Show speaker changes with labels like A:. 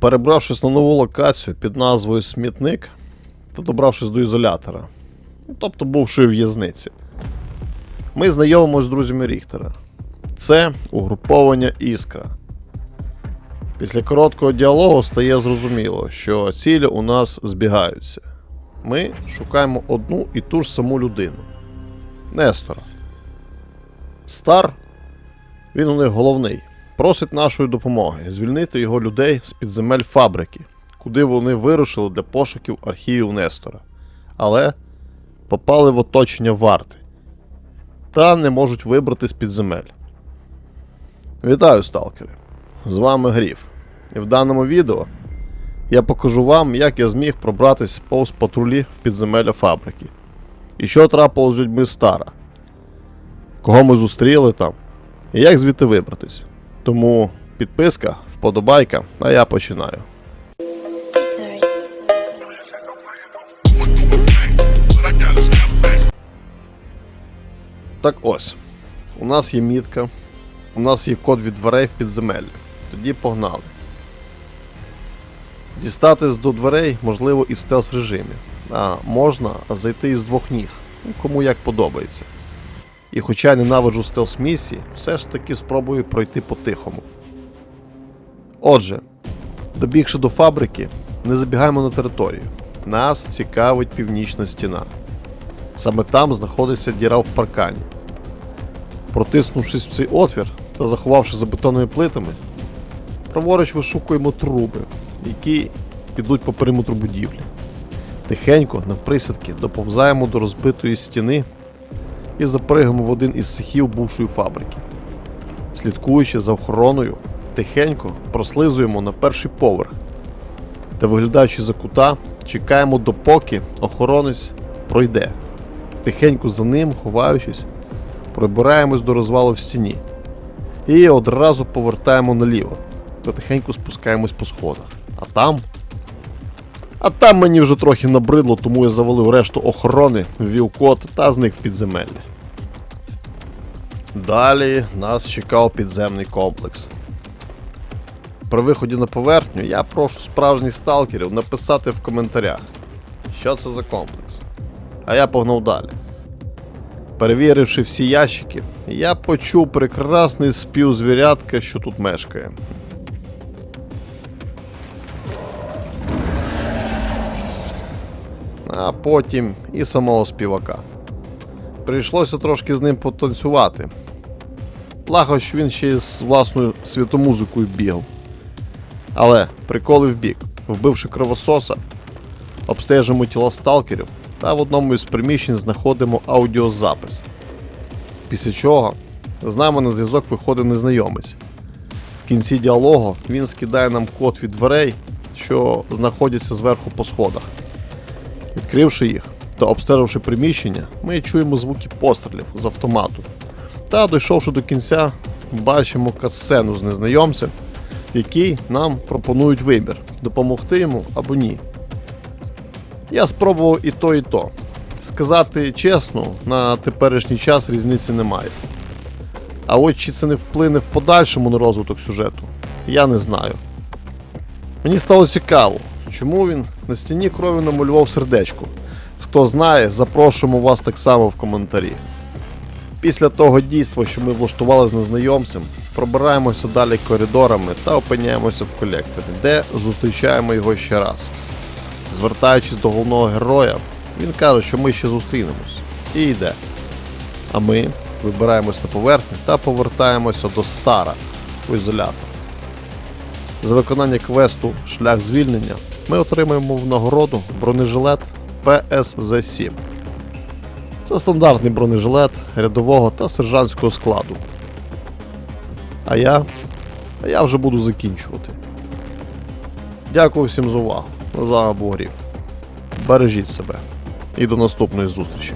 A: Перебравшись на нову локацію під назвою Смітник та добравшись до ізолятора, ну, тобто бувшої в'язниці, ми знайомимося з друзями Ріхтера. Це угруповання Іскра. Після короткого діалогу стає зрозуміло, що цілі у нас збігаються. Ми шукаємо одну і ту ж саму людину Нестора. Стар, він у них головний, просить нашої допомоги звільнити його людей з підземель фабрики, куди вони вирушили для пошуків архівів Нестора. Але попали в оточення варти та не можуть вибрати з підземель. Вітаю, сталкери! З вами Гріф. І в даному відео я покажу вам, як я зміг пробратись повз патрулі в підземелля фабрики. І що трапилось з людьми стара, кого ми зустріли там, і як звідти вибратись. Тому підписка, вподобайка, а я починаю. Так ось, у нас є мітка, у нас є код від дверей в підземеллі. Тоді погнали. Дістатись до дверей можливо і в стелс режимі, а можна зайти із двох ніг, ну, кому як подобається. І хоча я ненавиджу стелс місії, все ж таки спробую пройти по-тихому. Отже, добігши до фабрики, не забігаємо на територію. Нас цікавить північна стіна. Саме там знаходиться діра в паркані. Протиснувшись в цей отвір та заховавши за бетонними плитами, праворуч вишукуємо труби, які йдуть по периметру будівлі. Тихенько, навприсядки, доповзаємо до розбитої стіни і запригаємо в один із цехів бувшої фабрики. Слідкуючи за охороною, тихенько прослизуємо на перший поверх, та виглядаючи за кута, чекаємо допоки охоронець пройде. Тихенько за ним, ховаючись, пробираємось до розвалу в стіні. І одразу повертаємо наліво та тихенько спускаємось по сходах. А там. А там мені вже трохи набридло, тому я завалив решту охорони, ввів код та зник в підземеллі. Далі нас чекав підземний комплекс. При виході на поверхню я прошу справжніх сталкерів написати в коментарях, що це за комплекс. А я погнав далі. Перевіривши всі ящики, я почув прекрасний спів звірятка, що тут мешкає. А потім і самого співака. Прийшлося трошки з ним потанцювати. Благо, що він ще й з власною світомузикою бігав. Але приколи в бік, вбивши кровососа, обстежимо тіла сталкерів та в одному із приміщень знаходимо аудіозапис. Після чого з нами на зв'язок виходить незнайомець. В кінці діалогу він скидає нам код від дверей, що знаходяться зверху по сходах. Відкривши їх та обстеживши приміщення, ми чуємо звуки пострілів з автомату. Та, дійшовши до кінця, бачимо катсцену з незнайомцем, в якій нам пропонують вибір допомогти йому або ні. Я спробував і то, і то. Сказати чесно, на теперішній час різниці немає. А от чи це не вплине в подальшому на розвиток сюжету, я не знаю. Мені стало цікаво, чому він на стіні крові намалював сердечко. Хто знає, запрошуємо вас так само в коментарі. Після того дійства, що ми влаштували з незнайомцем, пробираємося далі коридорами та опиняємося в колекторі, де зустрічаємо його ще раз. Звертаючись до головного героя, він каже, що ми ще зустрінемось. І йде. А ми вибираємось на поверхню та повертаємося до стара у ізолятор. За виконання квесту Шлях звільнення ми отримаємо в нагороду бронежилет PSZ-7. Це стандартний бронежилет рядового та сержантського складу. А я. А я вже буду закінчувати. Дякую всім за увагу. за вами. Бережіть себе і до наступної зустрічі.